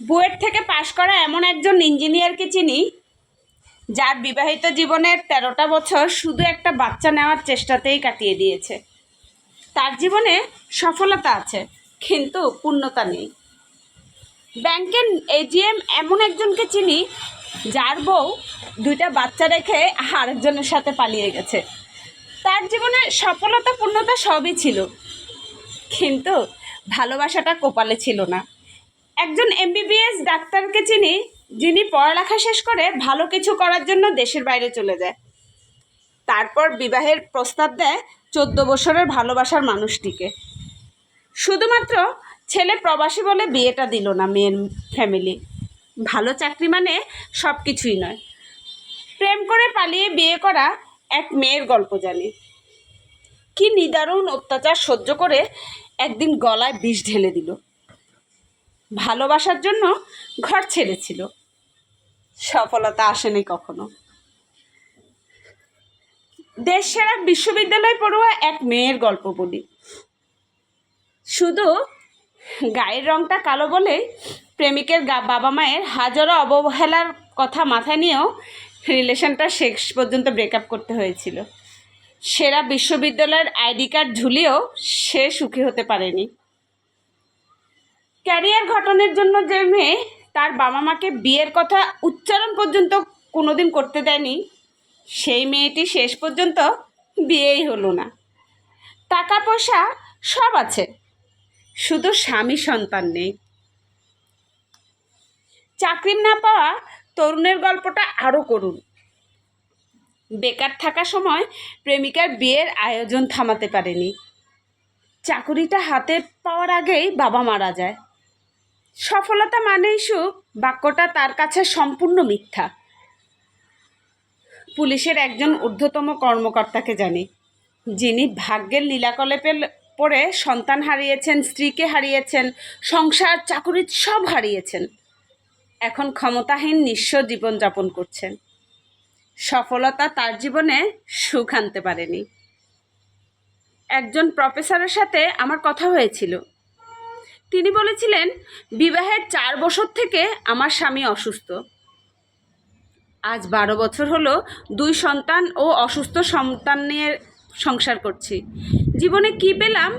বুয়েট থেকে পাশ করা এমন একজন ইঞ্জিনিয়ারকে চিনি, যার বিবাহিত জীবনের তেরোটা বছর শুধু একটা বাচ্চা নেওয়ার চেষ্টাতেই কাটিয়ে দিয়েছে। তার জীবনে সফলতা আছে, কিন্তু পূর্ণতা নেই। ব্যাংকের এজিএম এমন একজনকে চিনি, যার বউ দুইটা বাচ্চা রেখে আরেকজনের সাথে পালিয়ে গেছে। তার জীবনে সফলতা, পূর্ণতা সবই ছিল, কিন্তু ভালোবাসাটা কপালে ছিল না। একজন এমবিবিএস ডাক্তারকে চিনি, যিনি পড়ালেখা শেষ করে ভালো কিছু করার জন্য দেশের বাইরে চলে যায়। তারপর বিবাহের প্রস্তাব দেয় চোদ্দ বছরের ভালোবাসার মানুষটিকে। শুধুমাত্র ছেলে প্রবাসী বলে বিয়েটা দিল না মেয়ের ফ্যামিলি। ভালো চাকরি মানে সব কিছুই নয়। প্রেম করে পালিয়ে বিয়ে করা এক মেয়ের গল্প জানি। কি নিদারুণ অত্যাচার সহ্য করে একদিন গলায় বিষ ঢেলে দিল। ভালোবাসার জন্য ঘর ছেড়েছিল। সফলতা আসেনি কখনো। দেশ সেরা বিশ্ববিদ্যালয় পড়ুয়া এক মেয়ের গল্প বলি। শুধু গায়ের রংটা কালো বলেই প্রেমিকের বাবা মায়ের হাজারো অবহেলার কথা মাথায় নিয়েও রিলেশনটা শেষ পর্যন্ত ব্রেকআপ করতে হয়েছিল। সেরা বিশ্ববিদ্যালয়ের আইডি কার্ড ঝুলিয়েও সে সুখী হতে পারেনি। ক্যারিয়ার গঠনের জন্য যে মেয়ে, তার বাবা মাকে বিয়ের কথা উচ্চারণ পর্যন্ত কোনোদিন করতে দেয়নি, সেই মেয়েটি শেষ পর্যন্ত বিয়েই হলো না। টাকা পয়সা সব আছে, শুধু স্বামী সন্তান নেই। চাকরি না পাওয়া তরুণের গল্পটা আরও করুন। বেকার থাকা সময় প্রেমিকার বিয়ের আয়োজন থামাতে পারেনি। চাকুরিটা হাতে পাওয়ার আগেই বাবা মারা যায়। সফলতা মানেই সুখ, বাক্যটা তার কাছে সম্পূর্ণ মিথ্যা। পুলিশের একজন ঊর্ধ্বতম কর্মকর্তাকে জানি। যিনি ভাগ্যের লীলাকলেপে পড়ে সন্তান হারিয়েছেন, স্ত্রীকে হারিয়েছেন, সংসার, চাকুরি সব হারিয়েছেন। এখন ক্ষমতাহীন নিঃস্ব জীবনযাপন করছেন। সফলতা তার জীবনে সুখ আনতে পারেনি। একজন প্রফেসরের সাথে আমার কথা হয়েছিল। তিনি বলেছিলেন, বিবাহের চার বছর থেকে আমার স্বামী অসুস্থ। আজ বারো বছর হলো দুই সন্তান ও অসুস্থ সন্তান নিয়ে সংসার করছি। জীবনে কি পেলাম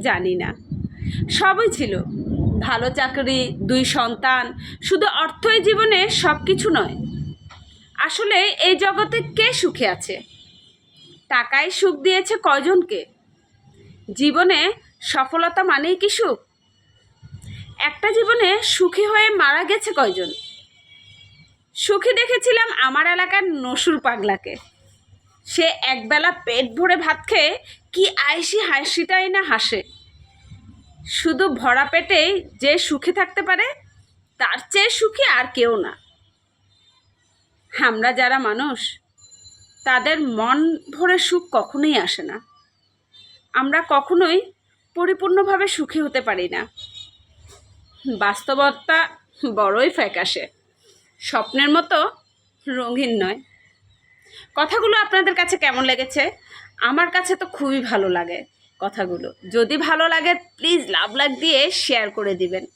জানি না। সবই ছিল। ভালো চাকরি, দুই সন্তান, শুধু অর্থই জীবনে সব কিছু নয়। আসলে এই জগতে কে সুখে আছে? টাকায় সুখ দিয়েছে কয়জনকে? জীবনে সফলতা মানেই কি সুখ? একটা জীবনে সুখী হয়ে মারা গেছে কয়জন? সুখী দেখেছিলাম আমার এলাকার নসুর পাগলাকে। সে একবেলা পেট ভরে ভাত খেয়ে কি আয়সি হাসিটাই না হাসে। শুধু ভরা পেটেই যে সুখে থাকতে পারে, তার চেয়ে সুখী আর কেউ না। আমরা যারা মানুষ, তাদের মন ভরে সুখ কখনোই আসে না। আমরা কখনোই পরিপূর্ণভাবে সুখী হতে পারি না। বাস্তবতা বড়ই ফ্যাকাশে। স্বপ্নের মতো রঙিন নয়। কথাগুলো আপনাদের কাছে কেমন লেগেছে? আমার কাছে তো খুবই ভালো লাগে কথাগুলো। যদি ভালো লাগে প্লিজ লাভ লাগ দিয়ে শেয়ার করে দিবেন।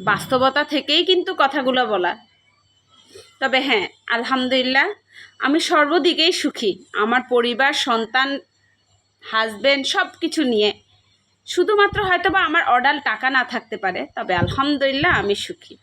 বাস্তবতা থেকেই কিন্তু কথাগুলো বলা। তবে হ্যাঁ আলহামদুলিল্লাহ, আমি সর্বদিকেই সুখী। আমার পরিবার, সন্তান হাজবেন্ড সব কিছু নিয়ে। শুধুমাত্র হয়তো বা আমার অর্ডার টাকা না থাকতে পারে তবে আলহামদুলিল্লাহ আমি সুখী।